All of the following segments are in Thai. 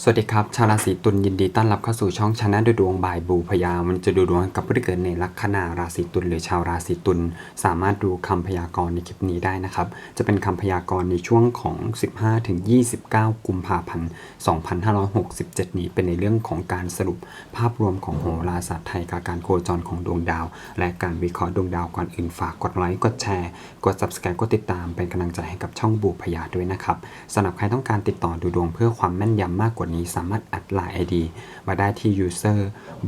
สวัสดีครับ ชาวราศีตุลยินดีต้อนรับเข้าสู่ช่องชนะดูดวงบายบูพยา มันจะดูดวงกับผู้ที่เกิดในลัคนาราศีตุลหรือชาวราศีตุลสามารถดูคำพยากรณ์ในคลิปนี้ได้นะครับ จะเป็นคำพยากรณ์ในช่วงของ 15-29 กุมภาพันธ์ 2567 นี้เป็นในเรื่องของการสรุปภาพรวมของโหราศาสตร์ไทยกับการโคจรของดวงดาว และการวิเคราะห์ดวงดาวก่อนอื่นฝากกดไลค์กดแชร์กด subscribe กดติดตามเป็นกำลังใจให้กับช่องบูพยาด้วยนะครับสำหรับใครต้องการติดต่อดูดวงเพื่อความแม่นยำมากกว่านี้สามารถแอดลน์ ID มาได้ที่ user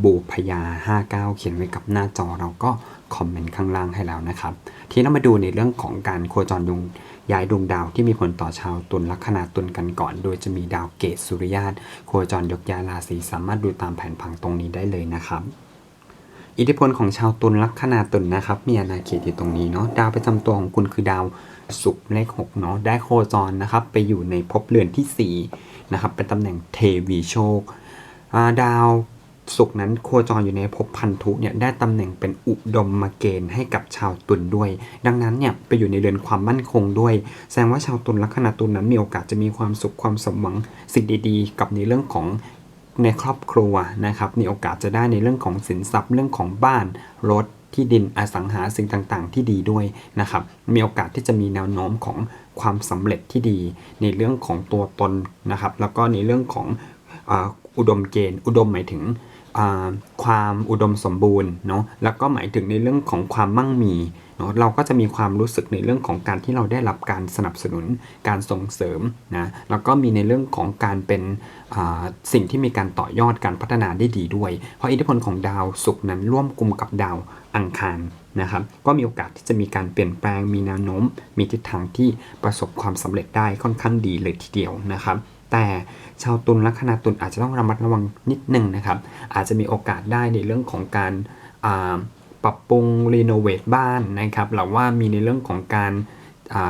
บูพยา 59 เขียนไว้กับหน้าจอเราก็คอมเมนต์ข้างล่างให้แล้วนะครับ ทีนี้เรามาดูในเรื่องของการโคจรดวงย้ายดวงดาวที่มีผลต่อชาวตุลลัคนาตุลกันก่อน โดยจะมีดาวเกตสุริยาตโคจรยกย้ายราศีสามารถดูตามแผนผังตรงนี้ได้เลยนะครับอิทธิพลของชาวตุลลัคนาตุลนะครับ มีอาณาเขตอยู่ตรงนี้เนาะดาวประจำตัวของคุณคือดาว ศุกร์เลข6เนาะได้โคจรนะครับ ไปอยู่ในภพเรือนทีสี่4นะครับเป็นตำแหน่งเทวีโชคาดาวศุกร์นั้นโคจรอยู่ในภพพันธุเนี่ยได้ตำแหน่งเป็นอุดมมาเกณฑ์ให้กับชาวตุลด้วย ดังนั้นเนี่ยไปอยู่ในเรือนความมั่นคงด้วย แสดงว่าชาวตุลลัคนาตุลนั้นมีโอกาสจะมีความสุขความสมหวังสิ่งดีๆ กับในเรื่องของในครอบครัวนะครับมีโอกาสจะได้ในเรื่องของสินทรัพย์เรื่องของบ้านรถ ที่ดินอสังหาสิ่งต่างๆ ที่ดีด้วยนะครับ มีโอกาสที่จะมีแนวโน้มของความสำเร็จที่ดี ในเรื่องของตัวตนนะครับ แล้วก็ในเรื่องของอุดมเกณฑ์ อุดมหมายถึงความอุดมสมบูรณ์เนาะแล้วก็หมายถึงในเรื่องของความมั่งมี เนาะเราก็จะมีความรู้สึกในเรื่องของการที่เราได้รับการสนับสนุนการส่งเสริมนะแล้วก็มีในเรื่องของการเป็นสิ่งที่มีการต่อยอดการพัฒนาได้ดีด้วย เพราะอิทธิพลของดาวศุกร์นั้นร่วมกลุ่มกับดาวอังคารนะครับก็มีโอกาสที่จะมีการเปลี่ยนแปลงมีแนวโน้ม มีทิศทางที่ประสบความสำเร็จได้ค่อนข้างดีเลยทีเดียวนะครับแต่ชาวตุลลัคนาตุลอาจจะต้องระมัดระวังนิดนึงนะครับอาจจะมีโอกาสได้ในเรื่องของการ ปรับปรุงรีโนเวทบ้านนะครับหรือว่ามีในเรื่องของการ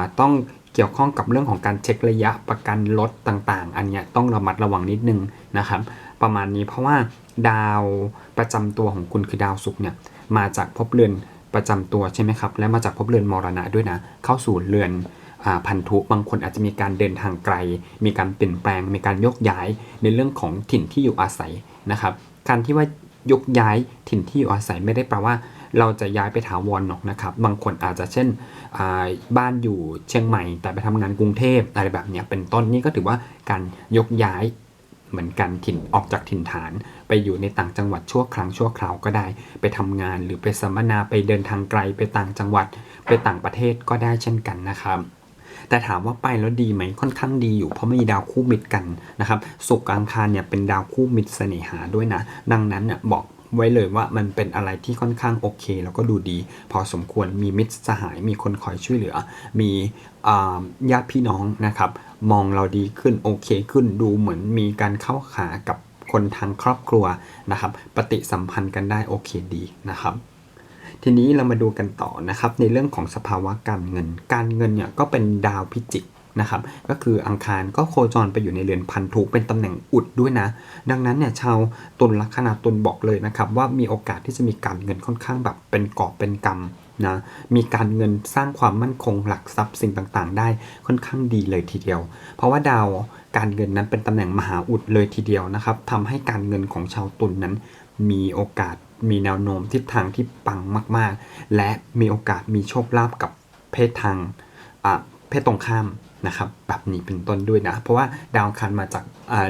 าต้องเกี่ยวข้องกับเรื่องของการเช็คระยะประกันรถต่างๆ อันเนี้ยต้องระมัดระวังนิดนึงนะครับ ประมาณนี้เพราะว่าดาวประจำตัวของคุณคือดาวศุกร์เนี่ยมาจากภพเรือนประจำตัวใช่ไหมครับ และมาจากภพเรือนมรณะด้วยนะ เข้าสู่เรือนอพันธุบางคนอาจจะมีการเดินทางไกล มีการเปลี่ยนแปลง มีการยกย้ายในเรื่องของถิ่นที่อยู่อาศัยนะครับ การที่ว่ายกย้ายถิ่นที่อยู่อาศัยไม่ได้แปลว่า เราจะย้ายไปถาวรหรอกนะครับ บางคนอาจจะเช่นบ้านอยู่เชียงใหม่ แต่ไปทำงานกรุงเทพอะไรแบบเนี้ยเป็นต้นนี่ก็ถือว่าการยกย้ายเหมือนกันถิ่นออกจากถิ่นฐาน ไปอยู่ในต่างจังหวัดชั่วครั้งชั่วคราวก็ได้ ไปทำงานหรือไปสัมมนาไปเดินทางไกลไปต่างจังหวัด ไปต่างประเทศก็ได้เช่นกันนะครับแต่ถามว่าไปแล้วดีไหมค่อนข้างดีอยู่เพราะไม่มีดาวคู่มิตรกันนะครับศุกร์อังคารเนี่ยเป็นดาวคู่มิตรเสน่หาด้วยนะ ดังนั้นเนี่ยบอก ไว้เลยว่ามันเป็นอะไรที่ค่อนข้างโอเค แล้วก็ดูดี พอสมควรมีมิตรสหาย มีคนคอยช่วยเหลือ มีญาติพี่น้องนะครับ มองเราดีขึ้นโอเคขึ้นดูเหมือนมีการเข้าขากับคนทางครอบครัวนะครับ ปฏิสัมพันธ์กันได้โอเคดีนะครับทีนี้เรามาดูกันต่อนะครับในเรื่องของสภาวะการเงิน การเงินเนี่ยก็เป็นดาวพิจิก นะครับ ก็คืออังคารก็โคจรไปอยู่ในเรือนพันธุเป็นตำแหน่งอุดด้วยนะ ดังนั้นเนี่ยชาวตุลลัคนาตุลบอกเลยนะครับ ว่ามีโอกาสที่จะมีการเงินค่อนข้างแบบเป็นกอบเป็นกำนะมีการเงินสร้างความมั่นคงหลักทรัพย์สิ่งต่างๆ ได้ค่อนข้างดีเลยทีเดียว เพราะว่าดาวการเงินนั้นเป็นตำแหน่งมหาอุดเลยทีเดียวนะครับทำให้การเงินของชาวตุลนั้น มีโอกาสมีแนวโน้มทิศทางที่ปังมากๆ และมีโอกาสมีโชคลาภกับเพศทางเพศตรงข้าม นะครับแบบนี้เป็นต้นด้วยนะ เพราะว่าดาวอังคารมาจาก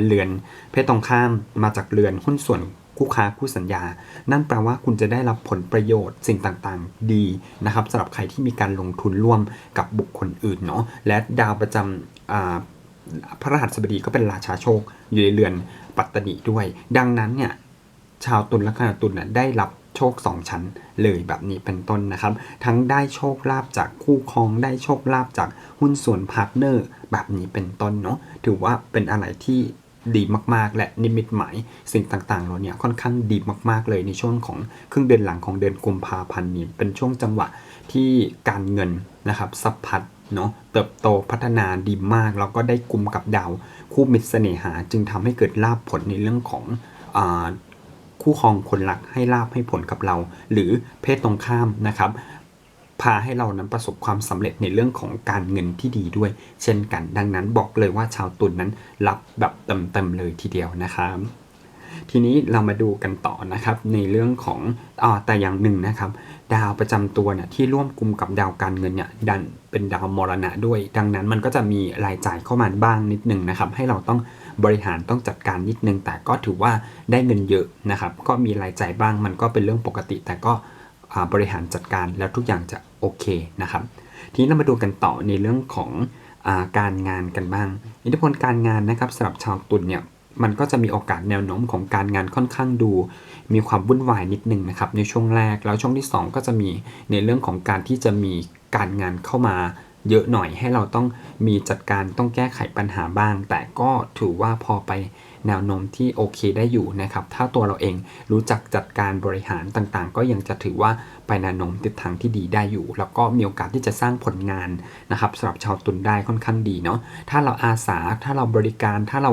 เรือนเพศตรงข้ามมาจากเรือนหุ้นส่วนคู่ค้าคู่สัญญา นั่นแปลว่าคุณจะได้รับผลประโยชน์สิ่งต่างๆ ดีนะครับสำหรับใครที่มีการลงทุนร่วมกับบุคคลอื่นเนาะและดาวประจำพระรหัสบดีก็เป็นราชาโชคอยู่ในเรือนปัตตนิด้วย ดังนั้นเนี่ยชาวตุลและคนาตุลน่ะได้รับ โชคสองชั้นเลยแบบนี้เป็นต้นนะครับ ทั้งได้โชคลาภจากคู่ครองได้โชคลาภจากหุ้นส่วนพาร์ทเนอร์แบบนี้เป็นต้นเนาะถือว่าเป็นอะไรที่ดีมาก ๆ และนิมิตหมายสิ่งต่างๆเราเนี่ยค่อนข้างดีมาก ๆ เลยในช่วงของครึ่งเดือนหลังของเดือนกุมภาพันธ์นี้เป็นช่วงจังหวะที่การเงินนะครับสัพพัดเนาะเติบโตพัฒนาดีมาก แล้วก็ได้กลุ่มกับดาวคู่มิตรเสน่หา จึงทำให้เกิดลาบผลในเรื่องของ คู่ครองคนรักให้ลาบให้ผลกับเรา หรือเพศตรงข้ามนะครับ พาให้เรานั้นประสบความสำเร็จในเรื่องของการเงินที่ดีด้วย เช่นกัน ดังนั้นบอกเลยว่าชาวตุลนนั้นรับแบบเต็มๆเลยทีเดียวนะครับทีนี้เรามาดูกันต่อนะครับในเรื่องของอแต่อย่างหนึ่งนะครับ ดาวประจำตัวเนี่ยที่ร่วมกลุ่มกับดาวการเงินเนี่ยดันเป็นดาวมรณะด้วย ดังนั้นมันก็จะมีรายจ่ายเข้ามาบ้างนิดหนึ่งนะครับ ให้เราต้อง บริหารต้องจัดการนิดนึง แต่ก็ถือว่าได้เงินเยอะนะครับ ก็มีรายจ่ายบ้างมันก็เป็นเรื่องปกติ แต่ก็บริหารจัดการแล้วทุกอย่างจะโอเคนะครับ ทีนี้เรามาดูกันต่อในเรื่องของอาการงานกันบ้าง อิทธิพลการงานนะครับสำหรับชาวตุลเนี่ยมันก็จะมีโอกาสแนวโน้มของการงานค่อนข้างดู มีความวุ่นวายนิดนึงนะครับในช่วงแรกแล้วช่วงที่ 2 ก็จะมีในเรื่องของการที่จะมีการงานเข้ามา เยอะหน่อยให้เราต้องมีจัดการต้องแก้ไขปัญหาบ้าง แต่ก็ถือว่าพอไปแนวโน้มที่โอเคได้อยู่นะครับ ถ้าตัวเราเองรู้จักจัดการบริหารต่างๆ ก็ยังจะถือว่าไปแนวโน้มทิศทางที่ดีได้อยู่ แล้วก็มีโอกาสที่จะสร้างผลงานนะครับสำหรับชาวตุลได้ค่อนข้างดีเนาะ ถ้าเราอาสา ถ้าเราบริการ ถ้าเรา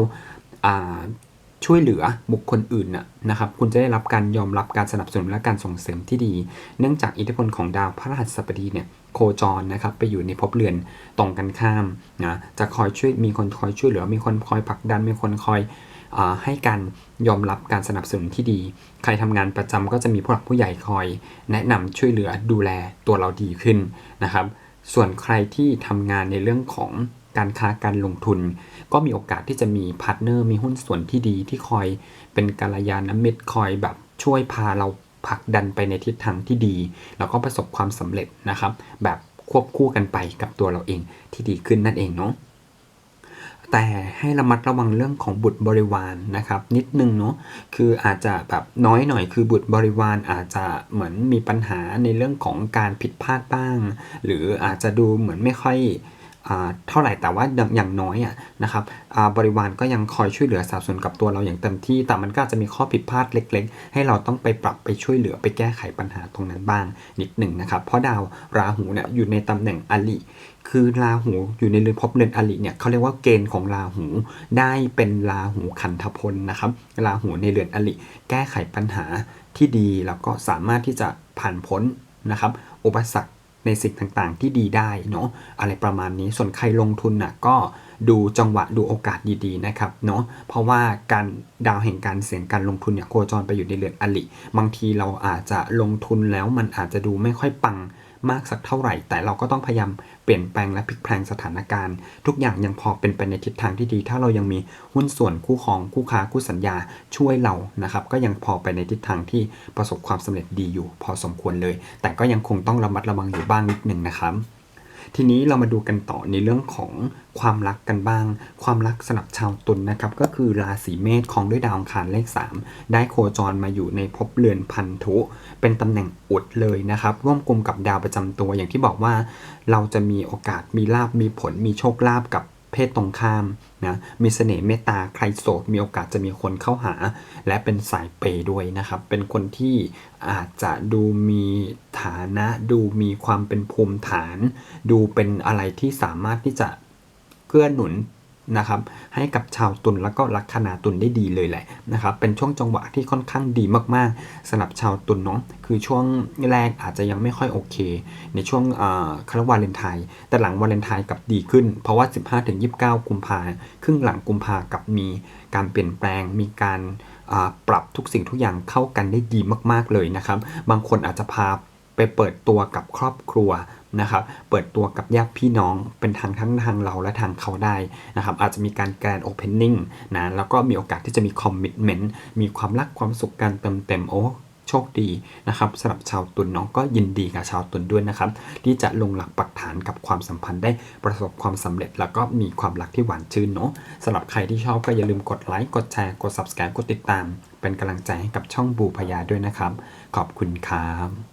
ช่วยเหลือบุคคลอื่นน่ะนะครับ คุณจะได้รับการยอมรับการสนับสนุนและการส่งเสริมที่ดี เนื่องจากอิทธิพลของดาวพระรหัสบดีเนี่ย โคจรนะครับไปอยู่ในภพเรือนตรงกันข้ามนะจะคอยช่วยมีคนคอยช่วยเหลือ มีคนคอยผลักดันมีคนคอยอให้การยอมรับการสนับสนุนที่ดี ใครทำงานประจำก็จะมีผู้หลักผู้ใหญ่คอย แนะนำช่วยเหลือดูแลตัวเราดีขึ้นนะครับ ส่วนใครที่ทำงานในเรื่องของการค้าการลงทุน ก็มีโอกาสที่จะมีพาร์ทเนอร์มีหุ้นส่วนที่ดีที่คอยเป็นกัลยาณมิตรคอยแบบช่วยพาเรา ผลักดันไปในทิศทางที่ดี แล้วก็ประสบความสำเร็จนะครับ แบบควบคู่กันไปกับตัวเราเองที่ดีขึ้นนั่นเองเนาะแต่ให้ระมัดระวังเรื่องของบุตรบริวารนะครับ นิดนึงเนาะคืออาจจะแบบน้อยหน่อยคือบุตรบริวารอาจจะเหมือนมีปัญหาในเรื่องของการผิดพลาดบ้าง หรืออาจจะดูเหมือนไม่ค่อย เท่าไหร่แต่ว่าอย่างน้อยอะนะครับบริวารก็ยังคอยช่วยเหลือสนับสนุนกับตัวเราอย่างเต็มที่ แต่มันก็จจะมีข้อผิดพลาดเล็ก ๆ ให้เราต้องไปปรับไปช่วยเหลือไปแก้ไขปัญหาตรงนั้นบ้างนิดหนึ่งนะครับ เพราะดาวราหูเนี่ยอยู่ในตำแหน่งอลิคือราหูอยู่ในเรือนภพเรือนอลิเนี่ยเขาเรียกว่าเกณฑ์ของราหูได้เป็นราหูขันธพลนะครับราหูในเรือนอลิแก้ไขปัญหาที่ดีแล้วก็สามารถที่จะผ่านพ้นนะครับ อุปสรรค ในสิ่งต่างๆ ที่ดีได้เนาะอะไรประมาณนี้ส่วนใครลงทุนน่ะก็ดูจังหวะดูโอกาสดีๆนะครับเนาะเพราะว่าการดาวแห่งการเสี่ยงการลงทุนเนี่ยโคจรไปอยู่ในเรือนอลิ บางทีเราอาจจะลงทุนแล้วมันอาจจะดูไม่ค่อยปัง มากสักเท่าไหร่ แต่เราก็ต้องพยายามเปลี่ยนแปลงและพลิกแพลงสถานการณ์ ทุกอย่างยังพอเป็นไปในทิศทางที่ดี ถ้าเรายังมีหุ้นส่วนคู่ครองคู่ค้าคู่สัญญาช่วยเรานะครับก็ยังพอไปในทิศทางที่ประสบความสำเร็จดีอยู่ พอสมควรเลย แต่ก็ยังคงต้องระมัดระวังอยู่บ้างนิดหนึ่งนะครับ ทีนี้เรามาดูกันต่อในเรื่องของความรักกันบ้าง ความรักสำหรับชาวตุลนนะครับ ก็คือราศีเมษของด้วยดาวองคารเลข 3 ได้โคจรมาอยู่ในภพเรือนพันธุ เป็นตำแหน่งอุดเลยนะครับ ร่วมกลุ่มกับดาวประจำตัวอย่างที่บอกว่า เราจะมีโอกาสมีลาบมีผลมีโชคลาภกับ เพศตรงข้ามนะมีเสน่ห์เมตตาใครโสดมีโอกาสจะมีคนเข้าหา และเป็นสายเปย์ด้วยนะครับ เป็นคนที่อาจจะดูมีฐานะ ดูมีความเป็นภูมิฐาน ดูเป็นอะไรที่สามารถที่จะเกื้อหนุน นะครับให้กับชาวตุลแล้วก็ลัคนาตุลได้ดีเลยแหละนะครับเป็นช่วงจังหวะที่ค่อนข้างดีมากๆสำหรับชาวตุลเนาะคือช่วงแรกอาจจะยังไม่ค่อยโอเค ในช่วงอ่าคารวาเลนไทน์แต่หลังวาเลนไทน์กับดีขึ้น เพราะว่า 15-29 กุมภาครึ่งหลังกุมภากับมีการเปลี่ยนแปลงมีการปรับทุกสิ่งทุกอย่างเข้ากันได้ดีมากๆเลยนะครับ บางคนอาจจะพา ไปเปิดตัวกับครอบครัวนะครับเปิดตัวกับญาติพี่น้องเป็นทางทั้งทางเราและทางเขาได้นะครับอาจจะมีการแกรนโอเพนนิ่งนะแล้วก็มีโอกาสที่จะมีคอมมิ t เมนต์มีความรักความสุขการเติมเต็มโอ้โชคดีนะครับสำหรับชาวตุลน้องก็ยินดีกับชาวตุลด้วยนะครับ ที่จะลงหลักปักฐานกับความสัมพันธ์ได้ประสบความสำเร็จ แล้วก็มีความรักที่หวานชื่นเนาะสำหรับใครที่ชอบก็อย่าลืมกดไลค์กดแชร์กด subscribe กดติดตาม เป็นกำลังใจให้กับช่องบูพยาด้วยนะครับ ขอบคุณครับ